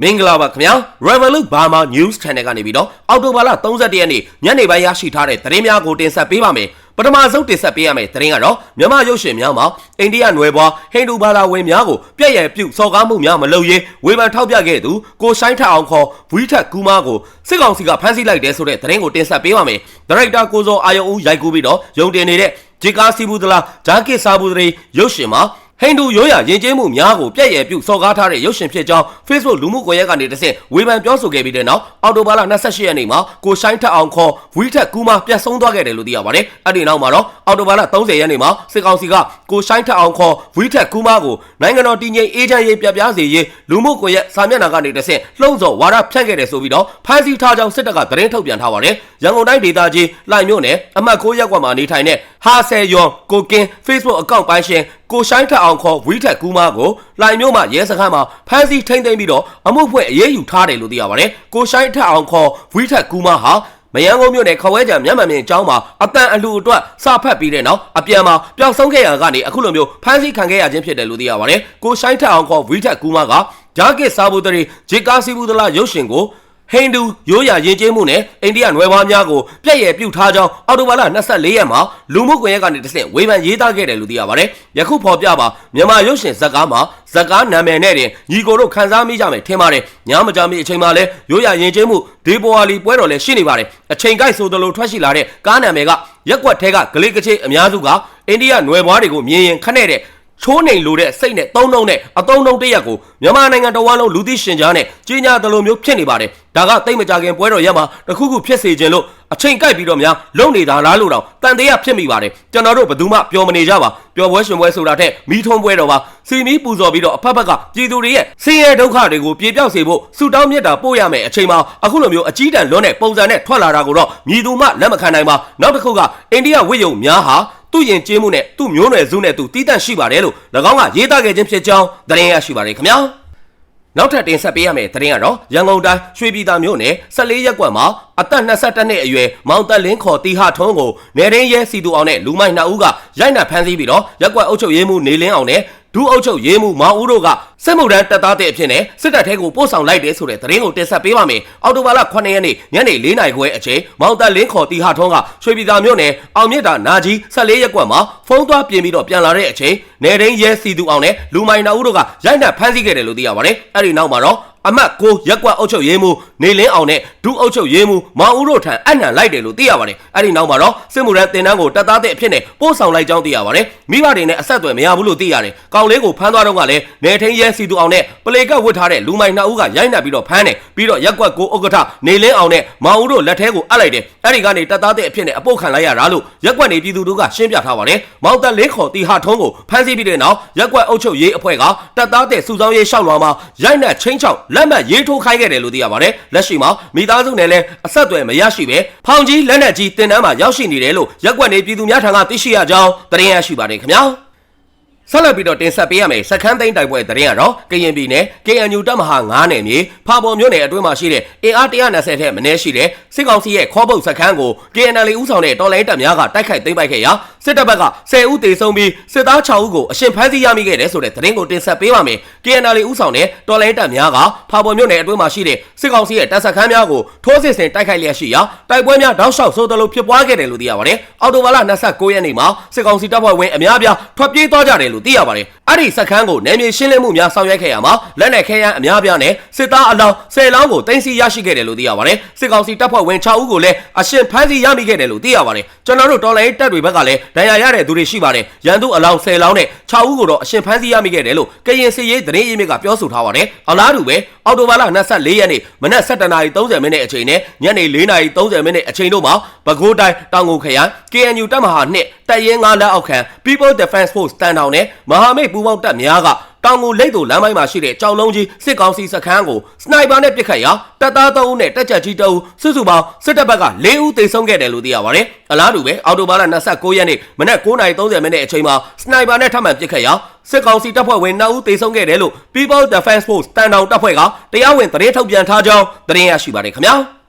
မင်္ဂလာပါခင်ဗျာ Revolut Burma News Channel ကနေပြီးတော့အော်တိုဘာလ31ရက်နေ့ညနေပိုင်းရရှိထားတဲ့သတင်းများကိုတင်ဆက်ပေးပါမယ်ပထမဆုံးတင်ဆက်ပေးရမယ့်သတင်းကတော့မြန်မာရုပ်ရှင်များမှာအိန္ဒိယနွယ်ဘွားဟိန္ဒူဘာသာဝင်များကိုပြည့်ရပြုစော်ကားမှုများမလုပ်ရေးဝေဖန်ထောက်ပြခဲ့သူကိုရှိုင်းထအောင်ခေါ်ဝီထက်ကူမာကိုစစ်ကောင်စီကဖမ်းဆီးလိုက်တယ်ဆိုတဲ့သတင်းကိုတင်ဆက်ပေးပါမယ်ဒါရိုက်တာကိုစောအာယုံဦးရိုက်ကူးပြီးတော့ယုံတင်နေတဲ့ဂျေကာစီဘူးဒလာဂျာကစ်စာဘူးဒရီရုပ်ရှင်မှာ ဟိန္ဒူရိုးရာယဉ်ကျေးမှုများကိုပြည့်ရပြုစော်ကားထားတဲ့ရုပ်ရှင်ဖြစ်ကြောင်း Facebook လူမှုကွန်ရက်ကနေတစ်ဆင့်ဝေဖန်ပြောဆိုခဲ့ပြီးတဲ့နောက်အော်တိုဘာလ28ရက်နေ့မှာကိုရှိုင်းထက်အောင်ခေါ်ဝီထက်ကူမာပြတ်ဆုံးသွားခဲ့တယ်လို့သိရပါတယ်။အဲ့ဒီနောက်မှာတော့အော်တိုဘာလ30ရက်နေ့မှာစစ်ကောင်စီကကိုရှိုင်းထက်အောင်ခေါ်ဝီထက်ကူမာကိုနိုင်ငံတော်တည်ငြိမ်အေးချမ်းရေးပြပြစေရေးလူမှုကွန်ရက်စာမျက်နှာကနေတစ်ဆင့်လှုံ့ဆော်ဝါဒဖြန့်ခဲ့တယ်ဆိုပြီးတော့ဖမ်းဆီးထားကြောင်းစစ်တပ်ကသတင်းထုတ်ပြန်ထားပါတယ်။ရန်ကုန်တိုင်းဒေသကြီးလှိုင်မြို့နယ်အမှတ်6ရပ်ကွက်မှာနေထိုင်တဲ့ဟာဆယ်ယွန်ကိုကင်း Facebook အကောင့်ပိုင်းရှင် ကိုရှိုင်းထက်အောင်ခေါ်ဝီထက်ကူမာကိုလှိုင်မြို့မှာရဲစခန်းမှာဖမ်းဆီးထိန်းသိမ်းပြီးတော့အမှုဖွဲ့အရေးယူထားတယ်လို့သိရပါတယ်။ကိုရှိုင်းထက်အောင်ခေါ်ဝီထက်ကူမာဟာမယန်းကုန်းမြို့နယ်ခဝဲကြံမျက်မှန်မြင်အကြောင်းမှာအတန်အလှအတွက်စဖတ်ပြီးတဲ့နောက်အပြန်မှာပျောက်ဆုံးခဲ့ရကနေအခုလိုမျိုးဖမ်းဆီးခံခဲ့ရခြင်းဖြစ်တယ်လို့သိရပါတယ်။ကိုရှိုင်းထက်အောင်ခေါ်ဝီထက်ကူမာကဂျာကစ်စာဘူတရီဂျေကာစီဘူးဒလာရုပ်ရှင်ကို ဟိန္ဒူရိုးရာယဉ်ကျေးမှုနဲ့အိန္ဒိယနွယ်ဘွားများကိုပြည့်ရပြုတ်ထားကြောင်းအော်တိုဘာလ24ရက်မှာလူမှုကွန်ရက်ကနေတစ်ဆင့်ဝေဖန်ရေးသားခဲ့တယ်လို့သိရပါတယ်။ယခုဖော်ပြပါမြန်မာရုပ်ရှင်ဇာတ်ကားမှာဇာတ်ကားနာမည်နဲ့တင်ညီကိုတို့ခန်းစားမိကြမယ်ထင်ပါတယ်။ညမကြမီအချိန်မှာလဲရိုးရာယဉ်ကျေးမှုဒေပေါ်ဝါလီပွဲတော်လည်းရှိနေပါတယ်။အချိန်ကိုက်ဆိုသလိုထွက်ရှိလာတဲ့ကားနာမည်ကရက်ကွက်ထဲကဂလေးကချေအများစုကအိန္ဒိယနွယ်ဘွားတွေကိုမြင်ရင်ခနဲ့တဲ့ ချိုးနှိမ်လိုတဲ့စိတ်နဲ့သုံးနှုံနဲ့အသုံးနှုံတရက်ကိုမြန်မာနိုင်ငံတော်ဝန်လုံးလူသိရှင်ကြားနဲ့ကြီးညာသလိုမျိုးဖြစ်နေပါတယ်ဒါကတိတ်မကြခင်ပွဲတော်ရက်မှာတခုခုဖြစ်စေခြင်းလို့အချိန်ကိုက်ပြီးတော့များလုံနေတာလားလို့တော့တန်တရားဖြစ်မိပါတယ်ကျွန်တော်တို့ဘယ်သူမှပျော်မနေကြပါပျော်ပွဲရှင်ပွဲဆိုတာထက်မိထုံးပွဲတော်ပါစီမီပူဇော်ပြီးတော့အဖက်ဖက်ကပြည်သူတွေရဲ့ဆင်းရဲဒုက္ခတွေကိုပြေပြောက်စေဖို့ဆုတောင်းမြတ်တာပို့ရမယ်အချိန်မှာအခုလိုမျိုးအကြီးတန်းလွန်းတဲ့ပုံစံနဲ့ထွက်လာတာကိုတော့မြည်သူမှလက်မခံနိုင်ပါနောက်တစ်ခုကအိန္ဒိယဝိယုံများဟာ သူ့ရင်ကျေးမှုနဲ့သူ့မျိုးနွယ်စုနဲ့သူတီးတန့်ရှိပါတယ်လို့၎င်းကရေးသားခဲ့ခြင်းဖြစ်ကြောင်းသတင်းရရှိပါတယ်ခင်ဗျာနောက်ထပ်တင်ဆက်ပေးရမယ့်သတင်းကတော့ရန်ကုန်တိုင်းရွှေပြည်သာမြို့နယ်14ရပ်ကွက်မှာအသက်22နှစ်အရွယ်မောင်တက်လင်းခေါ်တီဟာထွန်းကိုနေရင်းရဲစီတူအောင်နဲ့လူမိုက်နှစ်ဦးကရိုက်နှက်ဖမ်းဆီးပြီးတော့ရက်ကွက်အုပ်ချုပ်ရေးမှူးနေလင်းအောင်နဲ့ဒူးအုပ်ချုပ်ရေးမှူးမောင်ဦးတို့ကစစ်မှုထမ်းတပ်သားတဲ့အဖြစ်နဲ့စစ်တပ်ထဲကိုပို့ဆောင်လိုက်တယ်ဆိုတဲ့သတင်းကိုတင်ဆက်ပေးပါမယ်။အော်တိုဘာလ9ရက်နေ့ညနေ4နာရီခွဲအချိန်မောင်တက်လင်းခေါ်တီဟာထွန်းကရွှေပြည်သာမြို့နယ်အောင်မြင့်တာနာကြီး14ရပ်ကွက်မှာဖုန်းသွားပြင်ပြီးတော့ပြန်လာတဲ့အချိန်နေရင်းရဲစီတူအောင်နဲ့လူမိုက်နှစ်ဦးတို့ကရိုက်နှက်ဖမ်းဆီးခဲ့တယ်လို့သိရပါတယ်။အဲ့ဒီနောက်မှာတော့ အမတ်ကိုရက်ကွက်အုပ်ချုပ်ရေးမှူးနေလင်းအောင်နဲ့ဒုအုပ်ချုပ်ရေးမှူးမောင်ဦးတို့ထံအနံလိုက်တယ်လို့သိရပါတယ်။အဲ့ဒီနောက်မှာတော့စစ်မှုထမ်းတင်တန်းကိုတပ်သားတဲ့အဖြစ်နဲ့ပို့ဆောင်လိုက်ကြောင်းသိရပါတယ်။မိဘတွေနဲ့အဆက်အသွယ်မရဘူးလို့သိရတယ်။ကောင်လေးကိုဖမ်းသွားတော့ကလည်းနေထင်းရဲစီတူအောင်နဲ့ပလေကတ်ဝတ်ထားတဲ့လူမိုင်နှစ်ဦးကရိုက်နှက်ပြီးတော့ဖမ်းတယ်။ပြီးတော့ရက်ကွက်ကိုဥက္ကဋ္ဌနေလင်းအောင်နဲ့မောင်ဦးတို့လက်ထဲကိုအပ်လိုက်တယ်။အဲ့ဒီကနေတပ်သားတဲ့အဖြစ်နဲ့အပုတ်ခံလိုက်ရတာလို့ရက်ကွက်နေပြည်သူတို့ကရှင်းပြထားပါတယ်။မောင်တက်လင်းခေါ်တီဟာထုံးကိုဖမ်းဆီးပြီးတဲ့နောက်ရက်ကွက်အုပ်ချုပ်ရေးအဖွဲ့ကတပ်သားတဲ့စုဆောင်ရေးရှောက်လွှာမှာရိုက်နှက်ချင်းချောက်လက်မှတ်ရေးထိုးခိုင်းခဲ့တယ်လို့သိရပါတယ်။လက်ရှိမှာမိသားစုနဲ့လည်းအဆက်အသွယ်မရရှိပဲဖောင်ကြီးလက်နက်ကြီးတင်တန်းမှာရောက်ရှိနေတယ်လို့ရက်ကွက်နေပြည်သူများထံကသိရှိရကြောင်းသတင်းရရှိပါတယ်ခင်ဗျာ။ဆက်လက်ပြီးတော့တင်ဆက်ပေးရမယ်စခန်းသိန်းတိုက်ပွဲသတင်းကတော့ကရင်ပြည်နယ် KNU တပ်မဟာ9နယ်မြေဖာပေါ်မြို့နယ်အတွင်းမှာရှိတဲ့အင်အား120ထက်မနည်းရှိတဲ့စစ်ကောင်စီရဲ့ခေါ်ပုတ်စခန်းကို KNL ဦးဆောင်တဲ့တော်လိုင်းတပ်များကတိုက်ခိုက်သိမ်းပိုက်ခဲ့ရာ စစ်တပ်ဘက်က10ဦးသေဆုံးပြီးစစ်သား6ဦးကိုအရှင်ဖမ်းဆီးရမိခဲ့တယ်ဆိုတဲ့သတင်းကိုတင်ဆက်ပေးပါမယ် KNL ဦးဆောင်တဲ့တော်လိုင်းတပ်များကဖာပေါ်မြို့နယ်အတွင်းမှာရှိတဲ့စစ်ကောင်စီရဲ့တပ်စခန်းများကိုထိုးစစ်ဆင်တိုက်ခိုက်လျက်ရှိရာတိုက်ပွဲများတောက်လျှောက်ဆိုသလိုဖြစ်ပွားခဲ့တယ်လို့သိရပါတယ်အော်တိုဘာလ29ရက်နေ့မှာစစ်ကောင်စီတပ်ဖွဲ့ဝင်အများအပြားထွက်ပြေးသွားကြတယ်လို့သိရပါတယ်။အဲ့ဒီစခန်းကိုနယ်မြေရှင်းလင်းမှုများဆောင်ရွက်ခဲ့ရမှာလက်နက်ခဲယမ်းအများအပြားနဲ့စစ်သားအလောင်း၁၀လောင်းကိုတင်စီရရှိခဲ့တယ်လို့သိရပါတယ်။စစ်ကောင်စီတပ်ဖွဲ့ဝင်6ဦးကိုလည်းအရှင်ဖမ်းဆီးရမိခဲ့တယ်လို့သိရပါတယ်။ကျွန်တော်တို့တော်လိုင်းတပ်တွေဘက်ကလည်းဒဏ်ရာရတဲ့သူတွေရှိပါတယ်။ရန်သူအလောင်း၁၀လောင်းနဲ့6ဦးကိုတော့အရှင်ဖမ်းဆီးရမိခဲ့တယ်လို့ကရင်စီရေးသတင်းရင်းမြစ်ကပြောဆိုထားပါတယ်။အလားတူပဲအော်တိုဘာလ24ရက်နေ့မနက်7:30မိနစ်အချိန်နဲ့ညနေ4:30မိနစ်အချိန်တို့မှာပဲခူးတိုင်းတောင်ငူခရိုင် KNU တပ်မဟာ2တပ်ရင်း9လက်အောက်ခံ People Defense Force တန်တောင်နဲ့မဟာမိတ်ပူးပေါင်းတပ်များက တောင်ငူလိတ်တို့လမ်းပိုင်းမှာရှိတဲ့ကြောင်လုံးကြီးစစ်ကောင်စီစခန်းကိုစနိုက်ပါနဲ့ပစ်ခတ်ရာတပ်သား3ဦးနဲ့တပ်ချက်ကြီး2ဦးစုစုပေါင်းစစ်တပ်ဘက်က4ဦးသေဆုံးခဲ့တယ်လို့သိရပါတယ်။အလားတူပဲအော်တိုဘာလ29ရက်နေ့မနက်9:30မိနစ်အချိန်မှာစနိုက်ပါနဲ့ထပ်မံပစ်ခတ်ရာစစ်ကောင်စီတပ်ဖွဲ့ဝင်2ဦးသေဆုံးခဲ့တယ်လို့ People Defense Force တန်တောင်တပ်ဖွဲ့ကတရားဝင်သတင်းထုတ်ပြန်ထားကြောင်းသတင်းရရှိပါတယ်ခင်ဗျာ။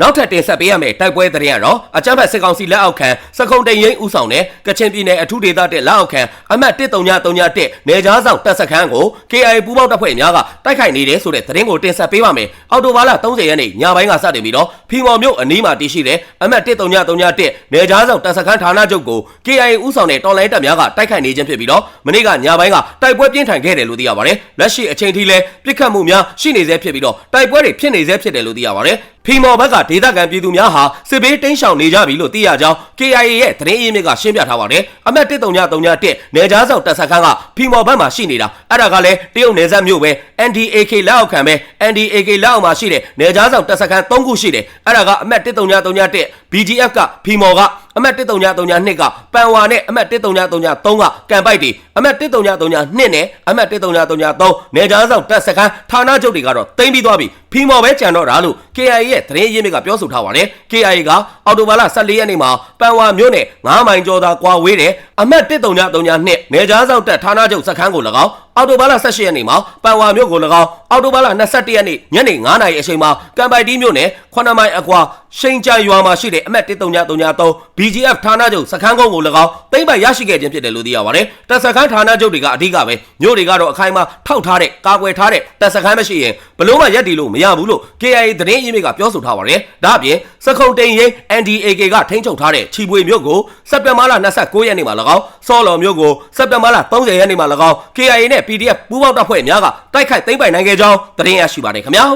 နောက်ထပ်တင်ဆက်ပေးရမယ့်တိုက်ပွဲသတင်းကတော့အကြမ်းဖက်စစ်ကောင်စီလက်အောက်ခံစကုံတိန်ရင်ဦးဆောင်တဲ့ကချင်ပြည်နယ်အထူးဒေသတဲ့လက်အောက်ခံအမှတ်1331နေကြားဆောင်တပ်စခန်းကို KIA ပူးပေါင်းတပ်ဖွဲ့များကတိုက်ခိုက်နေတယ်ဆိုတဲ့သတင်းကိုတင်ဆက်ပေးပါမယ်။အော်တိုဘာလ30ရက်နေ့ညပိုင်းကစတင်ပြီးတော့ဖီမော်မြို့အနီးမှာတည်ရှိတဲ့အမှတ်1331နေကြားဆောင်တပ်စခန်းဌာနချုပ်ကို KIA ဦးဆောင်တဲ့တော်လိုင်းတပ်များကတိုက်ခိုက်နေခြင်းဖြစ်ပြီးတော့မနေ့ကညပိုင်းကတိုက်ပွဲပြင်းထန်ခဲ့တယ်လို့သိရပါတယ်။လက်ရှိအချိန်ထိလည်းပြစ်ခတ်မှုများရှိနေသေးဖြစ်ပြီးတော့တိုက်ပွဲတွေဖြစ်နေသေးဖြစ်တယ်လို့သိရပါတယ်။ ဖီမော်ဘက်ကဒေသခံပြည်သူများဟာစစ်ဘေးတိမ်းရှောင်နေကြပြီလို့သိရကြောင်း KIA ရဲ့သတင်းအရင်းမြစ်ကရှင်းပြထားပါတယ်။အမတ်1331နေကြားဆောင်တပ်စခန်းကဖီမော်ဘက်မှာရှိနေတာအဲ့ဒါကလည်းတရုတ်နယ်စပ်မြို့ပဲ NDAK လက်အောက်ခံပဲ NDAK လက်အောက်မှာရှိတဲ့နေကြားဆောင်တပ်စခန်း3ခုရှိတယ်။အဲ့ဒါကအမတ်1331 BGF ကဖီမော်ကအမတ်1332ကပန်ဝါနဲ့အမတ်1333ကကံပိုက်တီအမတ်1332နဲ့အမတ်1333နေကြားဆောင်တပ်စခန်းဌာနချုပ်တွေကတော့တိမ့်ပြီးသွားပြီဖီမော်ပဲကြံတော့တာလို့ KIA ရဲ့သတင်းရင်းမြစ်ကပြောဆိုထားပါတယ် KIA ကအော်တိုဘာလ14ရက်နေ့မှာပန်ဝါမြို့နယ်9မိုင်ကျော်သာကွာဝေးတဲ့အမတ်1332နေကြားဆောင်တပ်ဌာနချုပ်စခန်းကို၎င်းအော်တိုဘာလ18ရက်နေ့မှာပန်ဝါမြို့ကို၎င်းအော်တိုဘာလ21ရက်နေ့ညနေ9:00နာရီအချိန်မှာကံပိုက်တီးမြို့နယ်9မိုင်အကွာရှိန်ကြံရွာမှာရှိတဲ့အမတ်1333 BGF ဌာနချုပ်စခန်းကုန်းကို၎င်းသိမ့်ပိုက်ရရှိခဲ့ခြင်းဖြစ်တယ်လို့သိရပါတယ်တပ်စခန်းဌာနချုပ်တွေကအဓိကပဲမြို့တွေကတော့အခိုင်အမာထောက်ထားတဲ့ကာကွယ်ထားတဲ့တပ်စခန်းမရှိရင်ဘလို့မှရက်တီလို့မရဘူးလို့ KIA သတင်းရင်းမြစ်ကပြောဆိုထားပါတယ်ဒါ့အပြင်စခုံတိန်ရင် NDAK ကထိန်းချုပ်ထားတဲ့ချီပွေမြို့ကိုစက်တင်ဘာလ29ရက်နေ့မှာ၎င်းစော်လော်မြို့ကိုစက်တင်ဘာလ30ရက်နေ့မှာ၎င်း KIA နဲ့ PDF ပူးပေါင်းတပ်ဖွဲ့များကတိုက်ခိုက်သိမ်းပိုက်နိုင်ခဲ့ကြောင်းသတင်းရရှိပါတယ်ခင်ဗျာ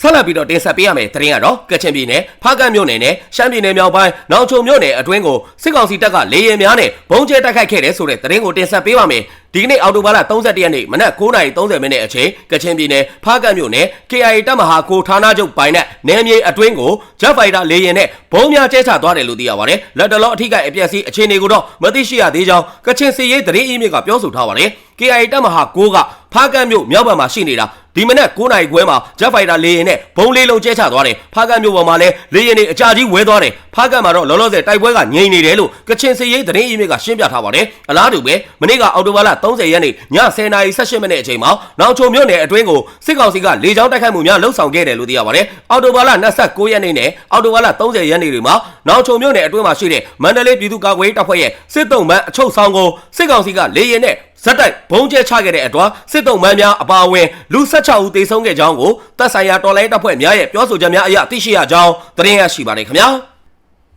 ဆက်လက်ပြီးတော့တင်ဆက်ပေးရမယ်သတင်းကတော့ကချင်ပြည်နယ်ဖားကန့်မြို့နယ်နဲ့ရှမ်းပြည်နယ်မြောက်ပိုင်းနောင်ချုံမြို့နယ်အတွင်းကိုစစ်ကောင်စီတပ်ကလေရင်များနဲ့ဘုံကျဲတိုက်ခိုက်ခဲ့တယ်ဆိုတဲ့သတင်းကိုတင်ဆက်ပေးပါမယ်ဒီကနေ့အော်တိုဘာလ31ရက်နေ့မနက်9:30မိနစ်အချိန်ကချင်ပြည်နယ်ဖားကန့်မြို့နယ် KIA တပ်မဟာကိုဌာနချုပ်ပိုင်းနဲ့နယ်မြေအတွင်းကိုဂျက်ဖိုက်တာလေရင်နဲ့ဘုံများကျဲချသွားတယ်လို့သိရပါတယ်လက်တလောအထိကအပျက်စီးအခြေအနေကိုတော့မသိရှိရသေးကြောင်းကချင်စီရေးသတင်းအင်းမြစ်ကပြောဆိုထားပါတယ် KIA တပ်မဟာ9ကဖားကန့်မြို့မြောက်ဘက်မှာရှိနေတာ ဒီမနက်9နာရီခွဲမှာဂျက်ဖိုက်တာလေရင်နဲ့ဘုံလေးလုံးကျဲချသွားတယ်ဖားကန့်မြို့ပေါ်မှာလည်းလေရင်တွေအကြကြီးဝဲသွားတယ်ဖားကန့်မှာတော့လောလောဆယ်တိုက်ပွဲကငြိမ်နေတယ်လို့ကချင်စီရေးသတင်းအင်းမြစ်ကရှင်းပြထားပါတယ်အလားတူပဲမနေ့ကအော်တိုဘာလ30ရက်နေ့ည10:18မိနစ်အချိန်မှာနောင်ချုံမြို့နယ်အတွင်းကိုစစ်ကောင်စီကလေကြောင်းတိုက်ခိုက်မှုများလှုပ်ဆောင်ခဲ့တယ်လို့သိရပါတယ်အော်တိုဘာလ29ရက်နေ့နဲ့အော်တိုဘာလ30ရက်နေ့တွေမှာနောင်ချုံမြို့နယ်အတွင်းမှာရှိတဲ့မန္တလေးပြည်သူ့ကာကွယ်ရေးတပ်ဖွဲ့ရဲ့စစ်တုံးမန်းအချုပ်ဆောင်ကိုစစ်ကောင်စီကလေရင်နဲ့ ဇက်တိုက်ဘုံကျဲချခဲ့တဲ့အတွက်စစ်တုံးမန်းများအပါအဝင်လူ16ဦးသေဆုံးခဲ့ကြောင်းကိုတပ်ဆိုင်ရာတော်လိုင်းတပ်ဖွဲ့များရဲ့ပြောဆိုချက်များအရသိရှိရကြောင်းသတင်းရရှိပါတယ်ခင်ဗျာ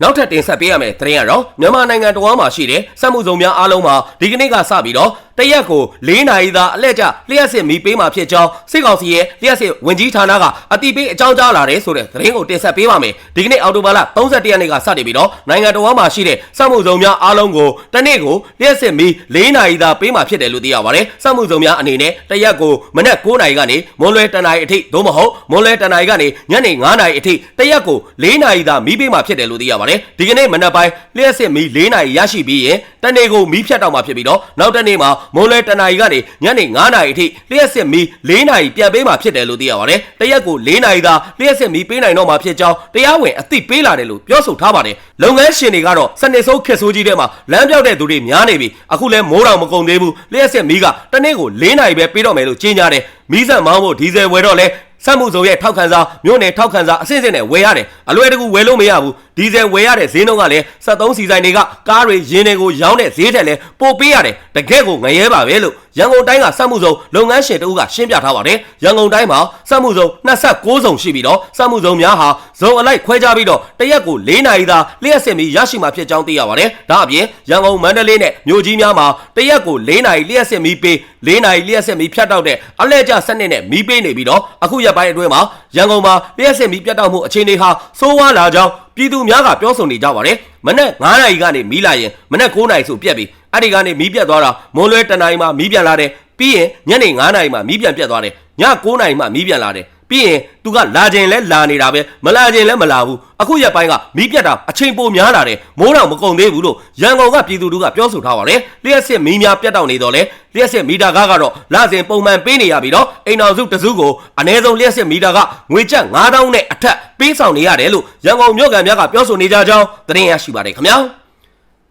နောက်ထပ်တင်ဆက်ပေးရမယ့်သတင်းကတော့မြန်မာနိုင်ငံတော်မှာရှိတဲ့စက်မှုစုံများအားလုံးမှာဒီကနေ့ကစပြီးတော့တရက်ကို၄နာရီသာအလှည့်ကျလျှက်စစ်မီပေးမှာဖြစ်ကြောင်းစစ်ကောင်စီရဲ့လျှက်စစ်ဝင်ကြီးဌာနကအတိပေးအကြောင်းကြားလာတယ်ဆိုတဲ့သတင်းကိုတင်ဆက်ပေးပါမယ်ဒီကနေ့အော်တိုဘာလ31ရက်နေ့ကစတင်ပြီးတော့နိုင်ငံတော်မှာရှိတဲ့စက်မှုစုံများအားလုံးကိုတနေ့ကိုလျှက်စစ်မီ၄နာရီသာပေးမှာဖြစ်တယ်လို့သိရပါတယ်စက်မှုစုံများအနေနဲ့တရက်ကိုမနက်9နာရီကနေမွန်းလွဲ10နာရီအထိသို့မဟုတ်မွန်းလွဲ10နာရီကနေညနေ9နာရီအထိတရက်ကို၄နာရီသာမီးပေးမှာဖြစ်တယ်လို့သိရပါတယ်ဒီကနေ့မနက်ပိုင်းလျှက်စစ်မီ၄နာရီရရှိပြီးရင်တနေ့ကိုမီးဖြတ်တော့မှာဖြစ်ပြီးတော့နောက်တနေ့မှာမွန်းလွဲ10နာရီကနေညနေ9နာရီအထိလျှက်စစ်မီး၄နာရီပြန်ပေးမှာဖြစ်တယ်လို့သိရပါတယ်တရက်ကို၄နာရီသာလျှက်စစ်မီးပေးနိုင်တော့မှာဖြစ်ကြောင်းတရားဝင်အသိပေးလာတယ်လို့ပြောဆိုထားပါတယ်လုပ်ငန်းရှင်တွေကတော့စနေစိုးခက်ဆိုးကြီးထဲမှာလမ်းပြောက်တဲ့သူတွေများနေပြီအခုလဲမိုးတောင်မကုန်သေးဘူးလျှက်စစ်မီးကတနေ့ကို၄နာရီပဲပေးတော့မယ်လို့ကြေညာတယ်မီးစံမောင်းဖို့ဒီဇယ်ဝယ်တော့လဲ စက်မှုစုံရဲ့ထောက်ခံစာမြို့နယ်ထောက်ခံစာအစစ်အစစ်နဲ့ဝယ်ရတယ်အလွယ်တကူဝယ်လို့မရဘူးဒီဇယ်ဝယ်ရတဲ့ဈေးနှုန်းကလည်း73စီဆိုင်တွေကကားတွေရင်းတွေကိုရောင်းတဲ့ဈေးထက်လည်းပိုပေးရတယ်တကယ့်ကိုငရဲပါပဲလို့ရန်ကုန်တိုင်းကစက်မှုစုံလုပ်ငန်းရှင်တဦးကရှင်းပြထားပါတယ်ရန်ကုန်တိုင်းမှာစက်မှုစုံ26စုံရှိပြီးတော့စက်မှုစုံများဟာဇုံအလိုက်ခွဲခြားပြီးတော့တရက်ကို၄နာရီသာလျှက်စစ်မီရရှိမှာဖြစ်ကြောင်းသိရပါတယ်ဒါအပြင်ရန်ကုန်မန္တလေးနဲ့မြို့ကြီးများမှာတရက်ကို၄နာရီလျှက်စစ်မီပေး၄နာရီလျှက်စစ်မီဖြတ်တောက်တဲ့အလဲကျစနစ်နဲ့မီးပေးနေပြီးတော့အခုရက်ပိုင်းအတွင်းမှာရန်ကုန်မှာလျှက်စစ်မီပြတ်တောက်မှုအခြေအနေဟာစိုးဝါးလာကြောင်းပြည်သူများကပြောဆိုနေကြပါတယ်မနက်9နာရီကနေမီးလာရင်မနက်9နာရီဆိုပြက်ပြီအဲ့ဒီကနေမီးပြတ်သွားတာမွန်လွဲတနာရီမှမီးပြန်လာတယ်ပြီးရင်ညနေ9နာရီမှမီးပြန်ပြတ်သွားတယ်ည9နာရီမှမီးပြန်လာတယ် ပြီးရင်သူကလာခြင်းလဲလာနေတာပဲမလာခြင်းလဲမလာဘူးအခုရက်ပိုင်းကမီးပြတ်တာအချိန်ပိုများလာတယ်မိုးတောင်မကုန်သေးဘူးလို့ရန်ကုန်ကပြည်သူတို့ကပြောဆိုထားပါတယ်လျှက်စစ်မီးများပြတ်တောက်နေတော့လဲလျှက်စစ်မီတာကားကတော့လစဉ်ပုံမှန်ပေးနေရပြီးတော့အိမ်တော်စုတစုကိုအနည်းဆုံးလျှက်စစ်မီတာကငွေကျပ်9000နဲ့အထက်ပေးဆောင်နေရတယ်လို့ရန်ကုန်မြို့ကန်များကပြောဆိုနေကြကြောင်းသတင်းရရှိပါတယ်ခင်ဗျာ